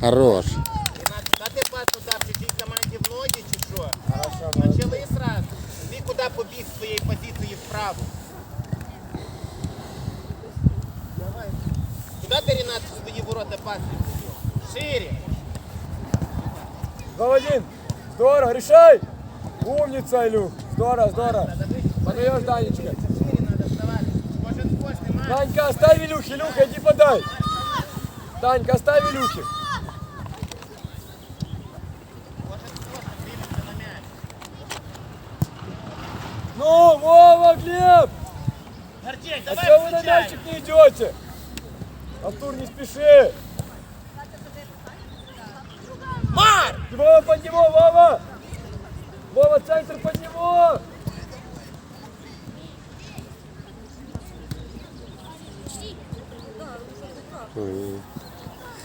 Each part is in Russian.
Хорош. Ренат, куда ты пас туда? Чуть-чуть команде в ноги, чи що? Почали сразу. Ти куди побіг з своєї позиції вправо? Куди ти, Ренат, в свої ворота пас віддає? Шире. Два в один. Здорово, решай. Умница, Илюх. Здорово, здорово. Подаешь, Данечка. Шире надо вставати. Кожен кожний має. Данька, оставь Илюхи. Илюха, иди подай. Данька, оставь Илюхи. Ну, Вова, Глеб. Гордей, А давай что вы на включай. мячик не идете? Артур, не спеши. Марк! Вова, под него, Вова. Вова, центр под него.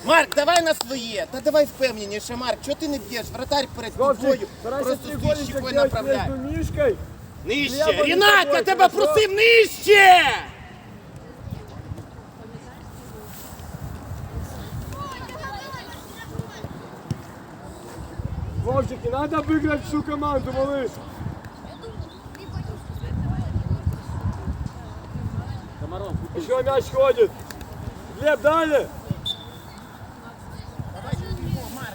Марк, давай на своє. Та давай впевненіше, Марк. Чого ти не б'єш? Вратарь перед тобою. Вовчик, старайся Просто стій треугольничек щекою делать направляй. между Мишкой. Нижче! Рінат, я тебе просив нижче! Вовчики, надо выиграть всю команду, малыш! Еще мяч ходит! Глеб, дали!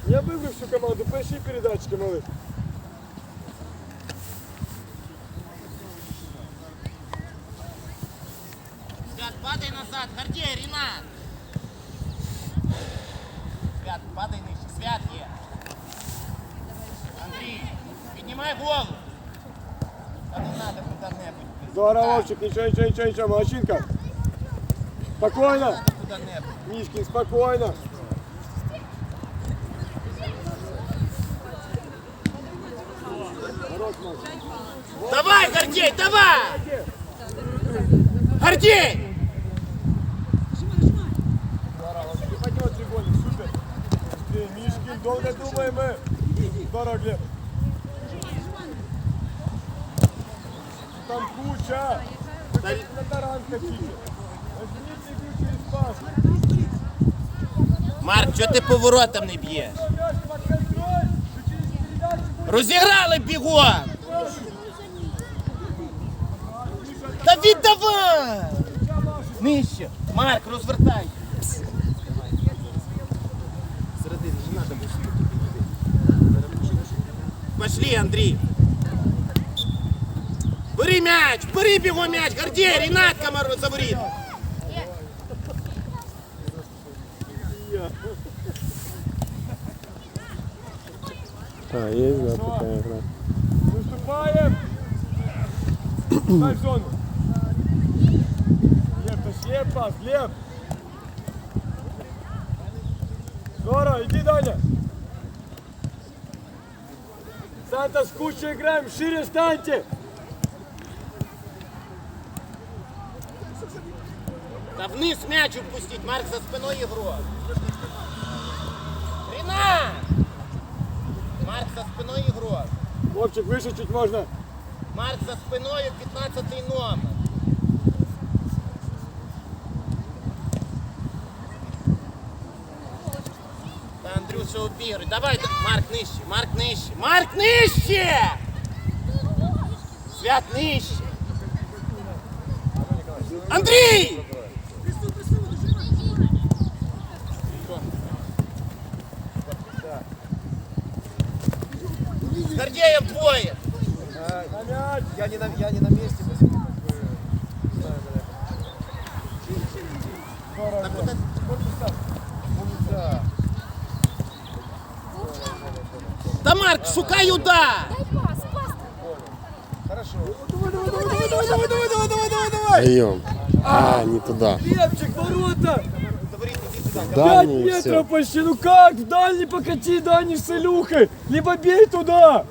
Я выиграю всю команду, поищи передачки, малыш! Свят, падай назад. Гордей, Ренат. Свят, падай нижче. Свят є. Андрій, піднімай голову. Та не треба куди-небудь. Здорово, Так, Вовчик, ничего, ничего, ничего, ничего, молодчинка. Спокойно. треба Куди-небудь. Мишкин, спокойно. Давай, Гордей, давай! Гордей! Довго думаємо. Дорогі. Там куча. На таранка Марк, що ти поворотом не б'єш? Розіграли бігом! Та віддавай! Нижче! Марк, розвертайся! Пошли, Андрій! Бери м'яч! Бери бігом м'яч! Гордей, Ренат Комаров заворіт! А, есть, да, такая игра. Выступаем. Дай в зону. Глеб, то съем пас, Глеб. Здорово, иди, Даня. Санта, с кучей играем, шире станьте. Та вниз м'яч упустіть, Марк за спиною ігрок. Ренат! Марк за спиною ігрок. Вовчик, выше чуть можно. Марк за спиною 15 номер. Та Андрюша обігруй. Давай, да- Марк нижче, Марк нижче. Марк нижче! Свят нижче. Андрій! З Гордеєм двоє. На мяч. Я не на, я не на месте, поэтому как бы... не знаю, наверное. Та куди- Умница. Вперед! Шукай удар! давай, Давай, давай, давай, давай, давай, давай, давай, давай. Даем. А, не туда. Лепчик, ворота. Пять метров почти. Ну как? В дальний покати, дальний с Илюхой. Либо бей туда.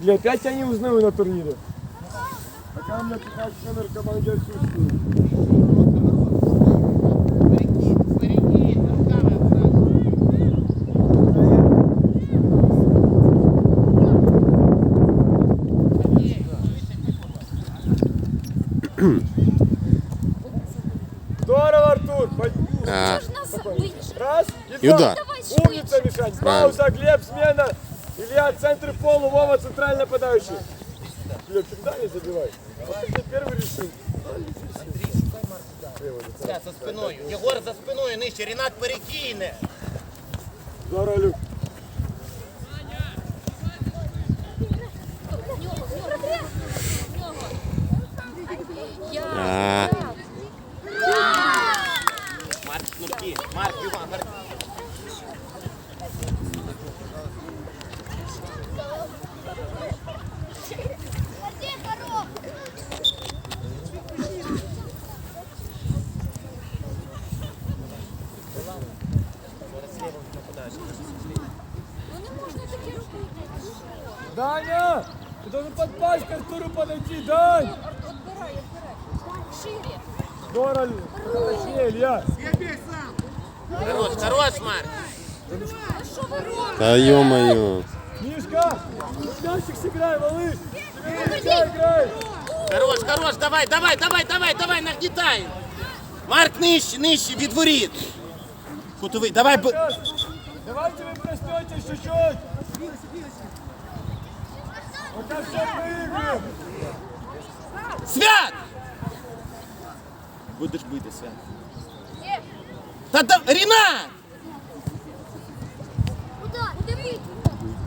Бля, опять я не узнаю на турнире. Пока у меня какая-то камерка молодец. Здорово, Артур. А, Раз. И удар. Умница. Мишань. Пауза, Глеб, смена. Илья, центр пола, Вова, центральный нападающий. Глеб, всегда не забивай. Вот ты первый решил. Свят, за спиною. Єгор за спиною нижче. Рінат перекине. Здорово, Люк. Что вы робите? Та ё-моё. Мишка, мячик сыграй, малыш. Тебе мяча играй. Хорош, хорош, давай, давай, давай, давай, давай, нагнетай. Марк, нижче, нижче, від воріт. Кутовий, давай. б- Сейчас. Давайте вы проснетесь чуть-чуть. Пока все проигрываем. Свят! Будеш бити, Свят. Та да, Рінат!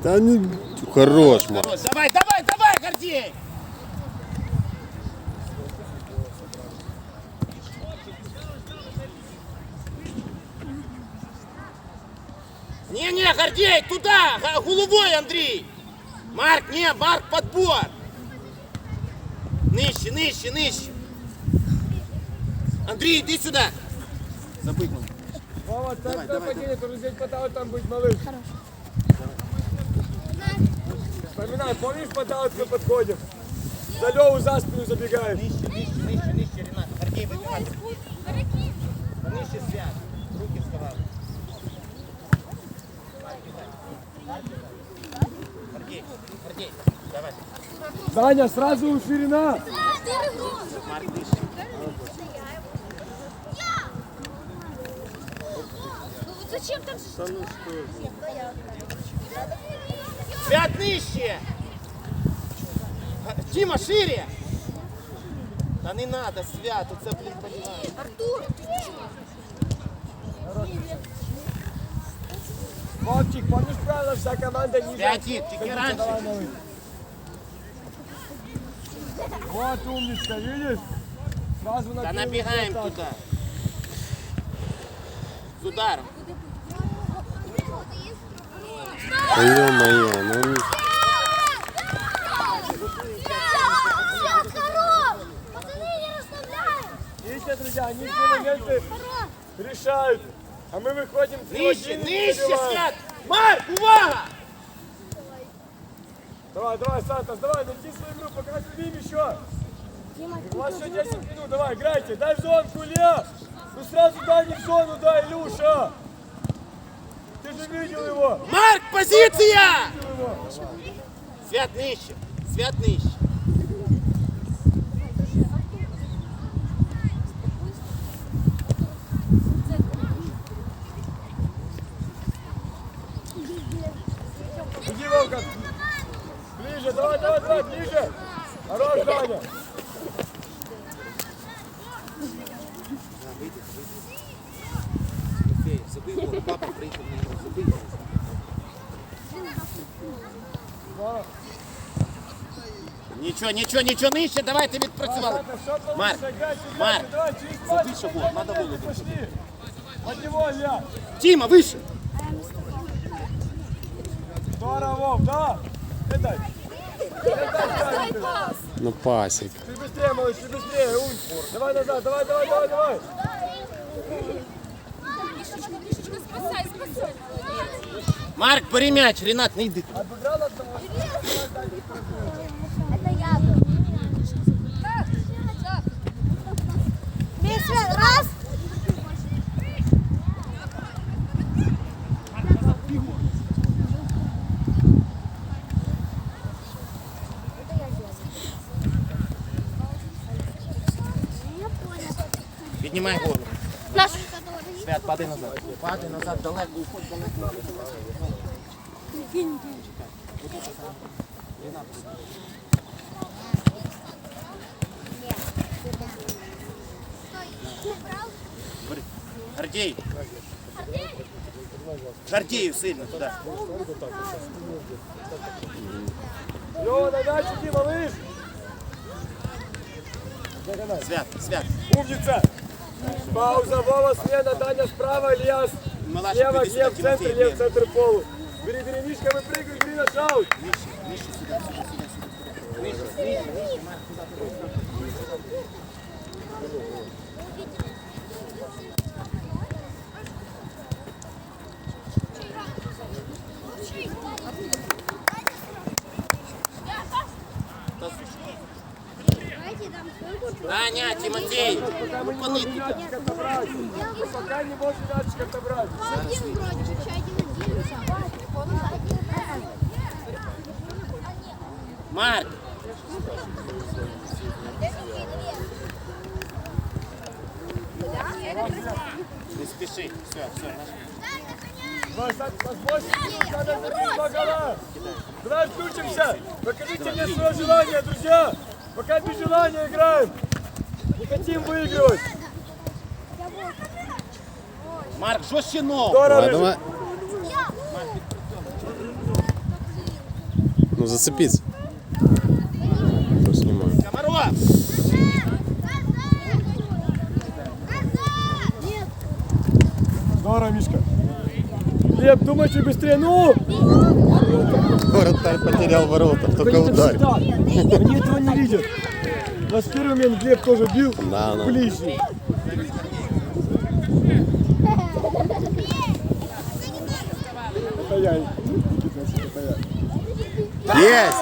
Та не... Хорош, Марк. Хорош, давай, давай, давай, Гордей! Не-не, Гордей, туда, головой, Андрей! Марк, не, Марк, подбор! Нижче, нижче, нижче! Андрей, иди сюда! Запрыгнул. Вова, так тоже здесь пытался там быть, малыш. Вспоминай, помнишь, пытался мы подходим? За Леву за спину забегаем. Нижче, нижче, нижче, нижче, Ренат. Гордей. Дорогие. Нижче, Свят. Руки сковал. Гордей, Гордей, давай. Даня, сразу ширина. Марк, нижче. Ну зачем там же... Свят, нижче! Тима, шире! Да не надо, Свят, оце, блін, понимаешь. Артур, ты чё? Вовчик, помнишь правило, вся команда не Святик, тільки раніше. Вот умничка, видишь? Сразу на Да первую набегаем атаку. туда. С ударом. ё-моё, ну... Видите, друзья, они все моменты решают. А мы выходим с Нижче, нижче. Свят! Марк, увага! Давай, давай, Сантос, давай, найди свою игру, показывай им еще. У вас еще 10 минут, давай, играйте. Дай в зонку, Илья. Ну сразу дай не в зону, дай, Илюша. Ты же видел его. Марк, позиция! Свят нижче, Свят нижче. Иди, Вовка. Ближе, давай, давай, давай, ближе. Хорош, Даня. Забий гол, папа приїхав на нього, забий гол Нічого, нічого, нічого нижче, давайте відпрацювали. Сантос, что получится? Марк, Играй, играй, Марк, давай, через забей пас. шагу, надо голову Пошли. От него, Илья. Тіма, вище! Здорово, Вов, да. Это. Дай пас! Ну пасик. Ты быстрее, малыш, ты быстрее. Ум. Давай назад, давай, давай, давай, давай. Мишечка, Мишечка, спасай, спасай! Марк, бери м'яч, Ренат, не йди. Обыграл одного. Быстрее, раз! Піднімай голову. Наш. Свят, падай назад. Падай назад, далеко, уходь далеко. Гордей. Гордеев сильно туда. Льова, на мячик, Дима, лыж! Свят, свят. Умница! Пауза, Вова, смена, Даня справа, Ильяс. Слева, сюда, Глеб, центр, Глеб. центр полу. Бери, бери, Мишка, выпрыгивай, бери на шаут. Даня, Тимофей. Пока мы не Упали можем туда. мячик отобрать. Пока не можем мячик отобрать. Один вроде бы, че один один. Марк. Не спеши. Все, все. Вас, надо забить два гола. Давай включимся. Покажите мне свое желание, друзья. Пока без желания играем. Не хотим выигрывать. Марк, жестче ног. Здорово. Ну зацепись. Что снимаю? Комаров. Здорово, Мишка. Глеб, думай чуть быстрее. Ну! Вратарь потерял ворота, только всегда. Они этого не видят. Нас в первый момент Глеб тоже бил. Да, да. Ближе. Есть!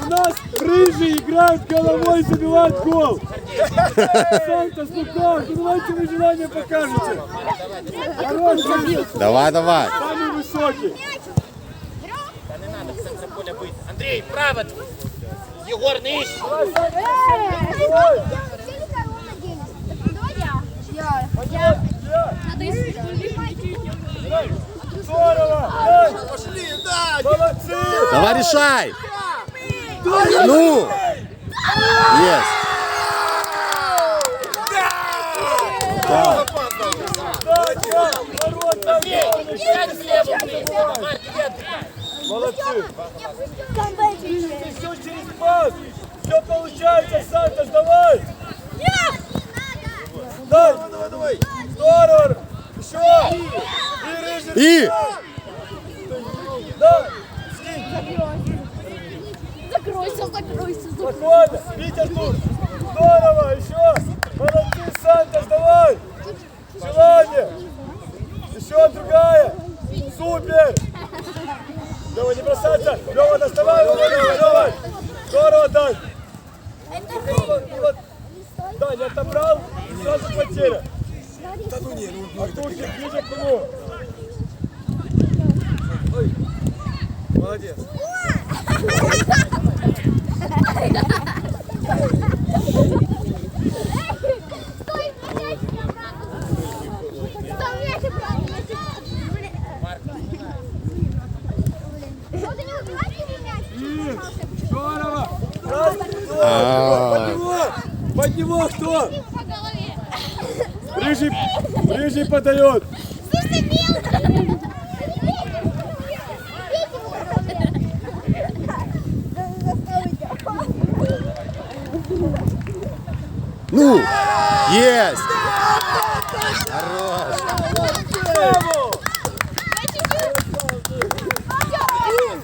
У нас рыжий играет головой и забивает гол. Сантос? Ну давайте вы желание покажете. Хорош, рыжий. Давай, давай. Самый высокий. Да не надо в центре поля быть. Андрей, право. Егор, давай. Я. Здорово. Молодцы. Давай решай! Ну! Есть! Да, да, ворота, Сядь слева, блин. Марк, иди Молодцы. Все через пас. Все получается, Сантос, давай. Дай. Давай, давай, Здорово. Еще. И рыжий. И! Да. Закройся, закройся, закройся. Спокойно. Витя тут. Здорово. Еще. Молодцы, Сантос, давай. Желание. Еще другая. Супер. Лева, не бросаться. Лева, доставай его. Лева, давай. Здорово, Дань. Лева, вот. Дань, отобрал. и Сразу потеря. Артурчик, ближе к нему. Молодец. Стой, мяч мне обратно. Стой, мяч обратно. Вот они убивают его мяч. Здорово. Раз, два. А. Под него. Под него кто? Рыжий, рыжий подает. Слушай, мил. Ну! Есть! Хорош! Браво.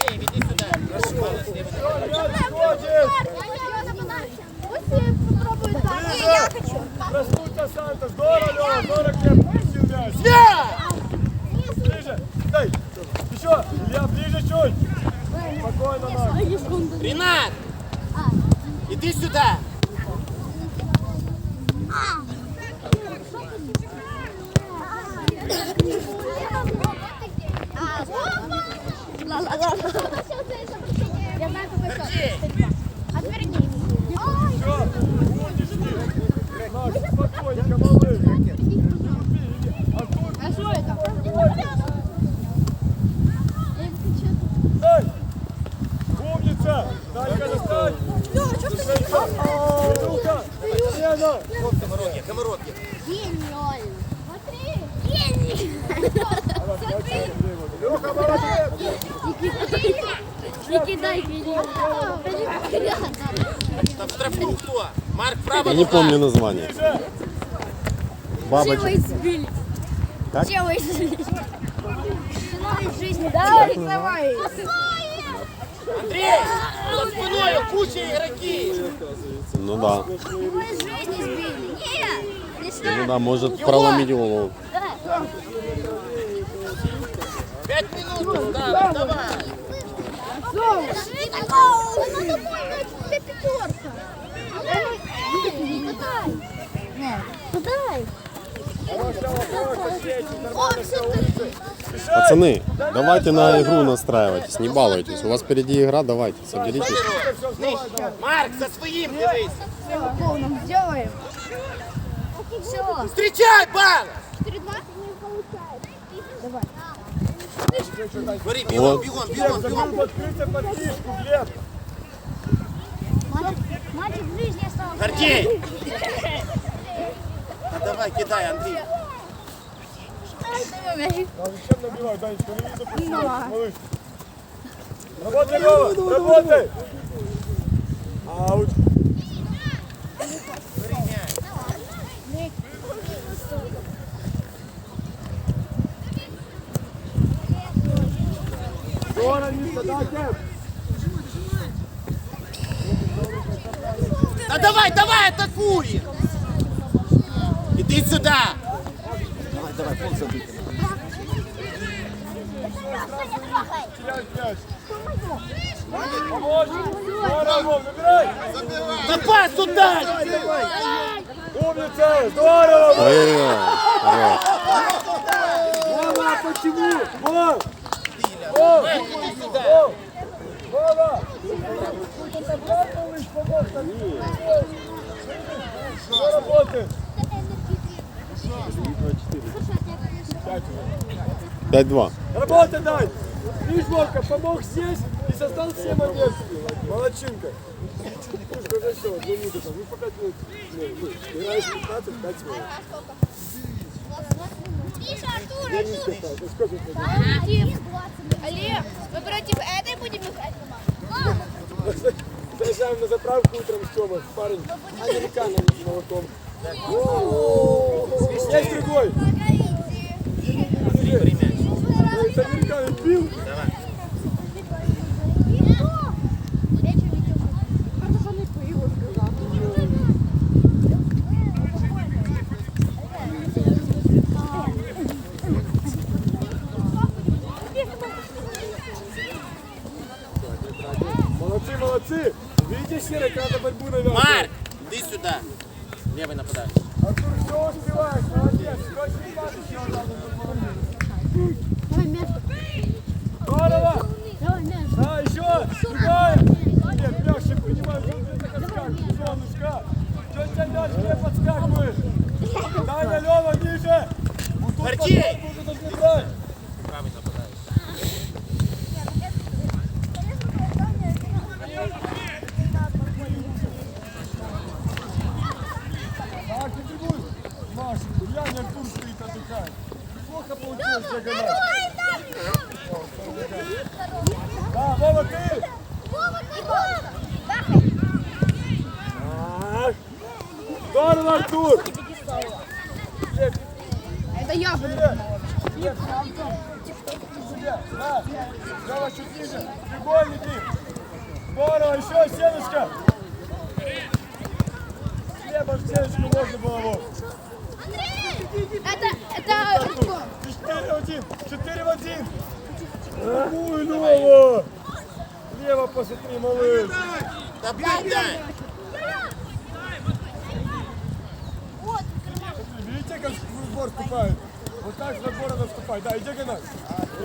Эй, иди сюда. Я хочу. Проснуться, Санта. Здорово, Лева. Здорово, Глеб. Пустил мяч. Ближе. Дай. Еще. Илья, ближе чуть. Спокойно, Макс. Ренат. Иди сюда. Ла-ла-ла. Я знаю, какой счет. Отвернись. Все. Макс, спокойно. Тонька, малыш. Артур, А что это? дай. Умница. Танька, достань. Илюха, Лена. Комаротки, комаротки. Гениально. Смотри. Гений. Смотри. Илюха, молодец. Не кидай меня. Там штрафник кто? Марк право. Я не помню название. Бабочка. избили. Так? Чего избили? Ценой жизни. Давай, давай. Андрей, за спиной куча игроки. Ну да. Ценой жизни сбили. Нет. Не Ну да, может проломить голову. Пять минут осталось, давай. Надо мой для пятерка. Подай. Подай. Все умница. Решай. Пацаны, давайте на игру настраивайтесь, не балуйтесь. У вас впереди игра, давайте, соберитесь. Марк, за своим дивись. полном сделаем. Все. Встречай, бал! 4-2? Давай. Смотри, бегом, бегом, бегом, бегом. подкрыться под фишку, Глеб. Мальчик в жизни остался. Гордей! Ну, давай, кидай, Андрей. А зачем набивать, Данечка? Ну не запусти, малыш. Работай, Лёва, работай. Аут. Смотри, мяч. Здорово, Миша, да, Кэп? Давай, давай, атакуй! Иди сюда! Помочь. Здорово, Вов, забирай. Да пас туда! Умница, здорово. Вова, почему? Вов. Вов. Иди сюда! Вов. Вова. Работает? 5-2. Работа дай! Видишь, Вовка, помог здесь и создал все моменты. Молодчинка. Пусть уже все, две минуты там. Ну, по пять минут. Ну, ну, Играешь 15, 5 минут. Миша, Артур, не Артур. Олег, мы против этой будем играть? Заезжаем на заправку утром с Тёмой. Парень американцем с молоком. Есть другой. Смотри, мяч. Это американец бил. Давай. Молодцы, молодцы. Видите, Серый, когда борьбу навязывает. Марк, иди сюда. Левый нападающий. Артур, все успеваешь, молодец. Очень важно, еще надо быть Давай мяч. Здорово! Давай мяч. Да, еще! Другая! Нет, мяч, я понимаю, что ты так отскакиваешь, солнышко! Что тебя мяч не подскакиваешь? Даня, Лева, ниже! Вот тут Гордей! подскок нужно должны брать! Правый нападающий. Так, ты трибун! Машеньку, глянь, Артур стоит, отдыхает. Плохо получилось диагональ. Да, Вова, ты! Ах! Здорово, Артур! Глеб, Это я буду. Нет, Антон, себе, да, Лёва, чуть ниже, треугольники, здорово, еще стеночка, Хлеба в стеночку можно было, Вов, Это, это четыре в один, четыре в один, ой, Лёва, лево посмотри, малыш, Да блин, дай! видите, как в сбор вступает, вот так за город наступай. Да, иди гонать.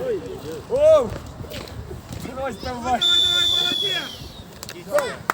Ой, О! Давай, давай. Давай, давай, молодец!